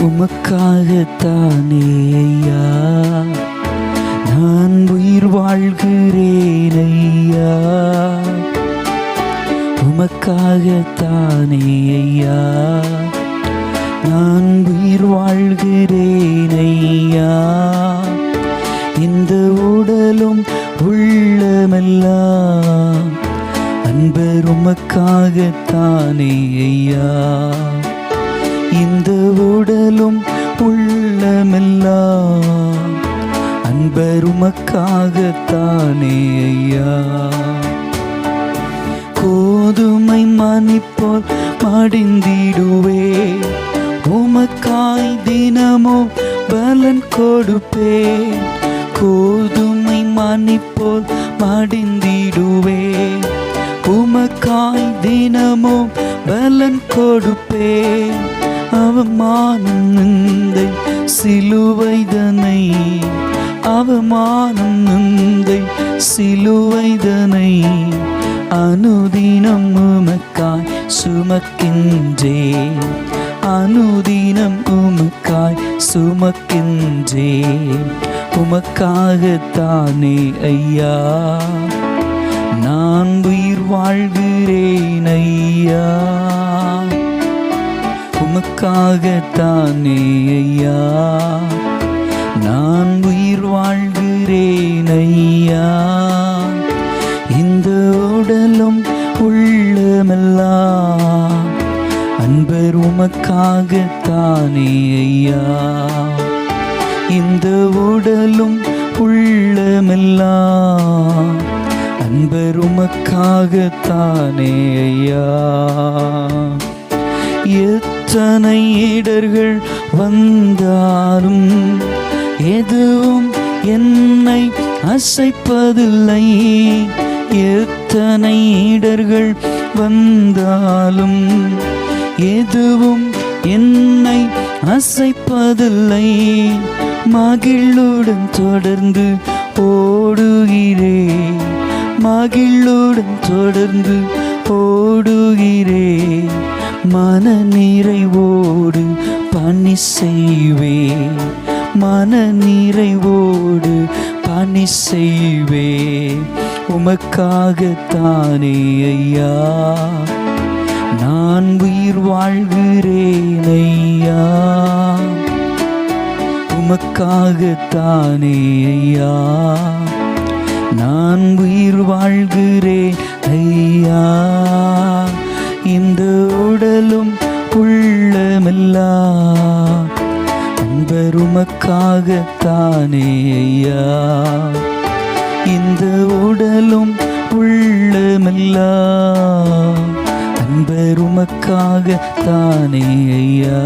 உமக்காகத்தானே ஐயா. நான் உயிர் வாழ்கிறேன் ஐயா. உமக்காகத்தானே ஐயா. நான் உயிர் வாழ்கிறேன் ஐயா. இந்த உடலும் உள்ளமெல்லாம் அன்பர் உமக்காகத்தானே ஐயா. இந்த உடலும் உள்ளமெல்லாம். அன்பருமக்காகத்தானே ஐயா. கோதுமை மணிப்போல் மடிந்திடுவே. உமக்காய் தினமும் பலன் கொடுப்பே. கோதுமை மணிப்போல் மடிந்திடுவே. உமக்காய் தினமும் பலன் கொடுப்பேன் அவமானம் நிந்தை சிலுவைதனை. அவமானம் நிந்தை சிலுவைதனை. அனுதினம் உமக்காய் சுமக்கின்றே அனுதினம் உமக்காய் சுமக்கின்றே உமக்காகத்தானே ஐயா. நான் உயிர் வாழ்கிறேன் ஐயா. உமக்காகத்தானே ஐயா. நான் உயிர் வாழ்கிறேன் ஐயா. இந்த உடலும் உள்ளமெல்லாம் அன்பர் உமக்காகத்தானே ஐயா. இந்த உடலும் உள்ளமெல்லாம் அன்பர் உமக்காகத்தானே ஐயா. எத்தனை இடர்கள் வந்தாலும் எதுவும் என்னை அசைப்பதில்லை. எத்தனை இடர்கள் வந்தாலும் எதுவும் என்னை அசைப்பதில்லை. மகிழுடன் தொடர்ந்து ஓடுகிறே. மகிழுடன் தொடர்ந்து ஓடுகிறே. மன நிறைவோடு பணி செய்வே. மன நிறைவோடு பணி செய்வே. உமக்காகத்தானே ஐயா. நான் உயிர் வாழ்கிறேன் ஐயா. உமக்காகத்தானே ஐயா. நான் உயிர் வாழ்கிறேன் உமக்காகத்தானே ஐயா. இந்த உடலும் உள்ளமெல்லாம் அன்பர் உமக்காகத்தானே ஐயா.